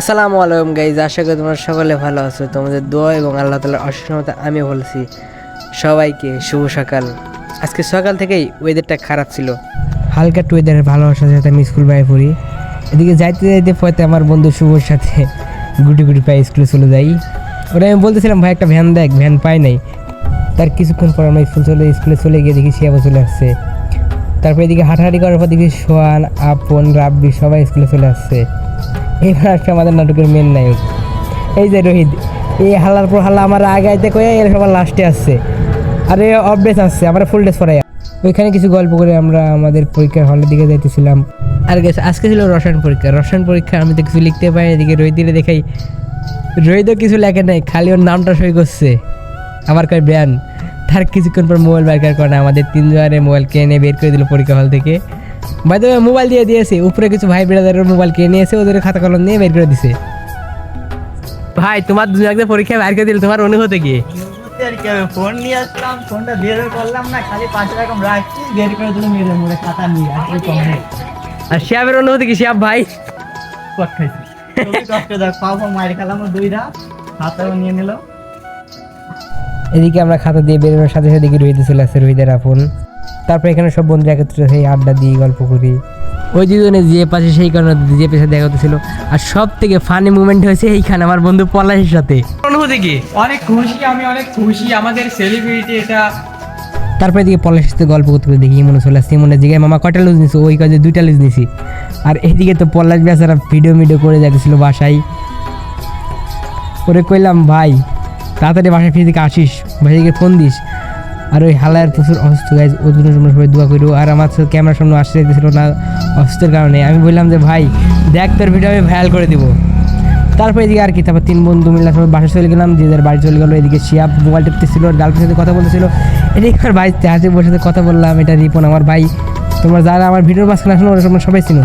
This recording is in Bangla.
আসসালামু আলাইকুম গাইজ আশা করি তোমরা সকলে ভালো আছো। তোমাদের দোয়া এবং আল্লাহ তালার অশেষ আমি বলছি সবাইকে শুভ সকাল। আজকে সকাল থেকেই ওয়েদারটা খারাপ ছিল। হালকা একটু ওয়েদারের ভালোবাসার সাথে আমি স্কুল বাইরে পড়ি। এদিকে যাইতে যাইতে পথে আমার বন্ধু শুভর সাথে গুটি গুটি পায়ে স্কুলে চলে যাই। ওটা আমি বলতেছিলাম, ভাই, একটা ভ্যান দেখ ভ্যান পাই নাই। তার কিছুক্ষণ পর আমরা স্কুল চলে স্কুলে চলে গিয়ে দেখি শিয়াবা চলে আসছে। তারপর এদিকে হাঁটাহাঁটি করার পর দেখি সোহান, আপন, রাব্বি সবাই স্কুলে চলে আসছে। এবার আসছে আমাদের নাটকের মেন নায়ক। এই যে রোহিত, এই হাল্লার পর হাল্লা আমার আগে আইতে কয়ে এর সবার লাস্টে আসছে। আর অফ আসছে, আমরা ফুল ড্রেস পরাই ওইখানে কিছু গল্প করে আমরা আমাদের পরীক্ষার হলের দিকে যাইতেছিলাম। আর গেছে আজকে ছিল রসায়ন পরীক্ষা। রসায়ন পরীক্ষা আমি তো কিছু লিখতে পারি এদিকে রোহিত দেখাই। রোহিতও কিছু লেখে নাই, খালি ওর নামটা সই করছে। আবার কয় ব্যান তার কিছুক্ষণ পর মোবাইল বের করে না আমাদের তিনজনের মোবাইল কিনে বের করে দিল পরীক্ষা হল থেকে। বাইদে মোবাইল দিয়ে দিয়েছে। উপরে কিছু ভাই ব্রাদারের মোবাইল কিনে নিয়েছে ওদের খাতা কলম নিয়ে বের করে দিছে। ভাই তোমার দুজনকে পরীক্ষা বের করে দিল তোমার অনুভূতি কি? ফোন নিয়ে আসলাম ফোনটা বের করলাম না খালি পাঁচ রকম রাখছি বের করে দিল মেরে মোড়ে খাতা নিয়ে আর কি কম নেই আর শিয়াবের অনুভূতি কি শিয়াব ভাই? কট খাইছি কষ্ট দেখ পাবো মায়ের খেলাম দুইটা খাতাও নিয়ে নিল। এদিকে আমরা খাতা দিয়ে বেরোনোর সাথে সাথে রোহিত চলে আসছে রোহিতের আপন। তারপর এখানে সব বন্ধুরা একত্রিত হয়ে আড্ডা দিই গল্প করি। ওই দুজনে যে পাশে সেই কারণে যে পেশে দেখা হতেছিল আর সব থেকে ফানি মুভমেন্ট হয়েছে এইখানে আমার বন্ধু পলাশের সাথে। অনুভূতি কি? অনেক খুশি আমি অনেক খুশি আমাদের সেলিব্রিটি এটা। তারপরে এদিকে পলাশের সাথে গল্প করতে করতে দেখি মনে চলে আসছে মনে জিগায় মামা কয়টা লুজ নিছো? ওই কাজে দুইটা লুজ নিছি। আর এদিকে তো পলাশ বেচারা ভিডিও মিডিও করে যাইতেছিল বাসায়। ওরে কইলাম ভাই তাড়াতাড়ি বাসায় ফিরে দিকে আসিস দিকে ফোন দিস। আর ওই হালায়ের প্রচুর অসুস্থ গাইজ ওর জন্য সবাই দোয়া করো আর আমার ক্যামেরার সামনে আসতে যেতেছিল না অসুস্থের কারণে। আমি বললাম যে, ভাই, দেখ তোর ভিডিও আমি ভাইরাল করে দিব। তারপর এদিকে আর কি, তারপর তিন বন্ধু মিলে সবাই বাসায় চলে গেলাম, যে যার বাড়ি চলে গেলো। এদিকে শিয়াব মোবাইল টিপতেছিল ওর গার্লফ্রেন্ডের সাথে কথা বলতেছিল। এদিকে আমার ভাই চার্জে বসে কথা বললাম, এটা রিপন, আমার ভাই। তোমরা যারা আমার ভিডিওর মাঝখানে আসলো ওরা সবাই চিনো।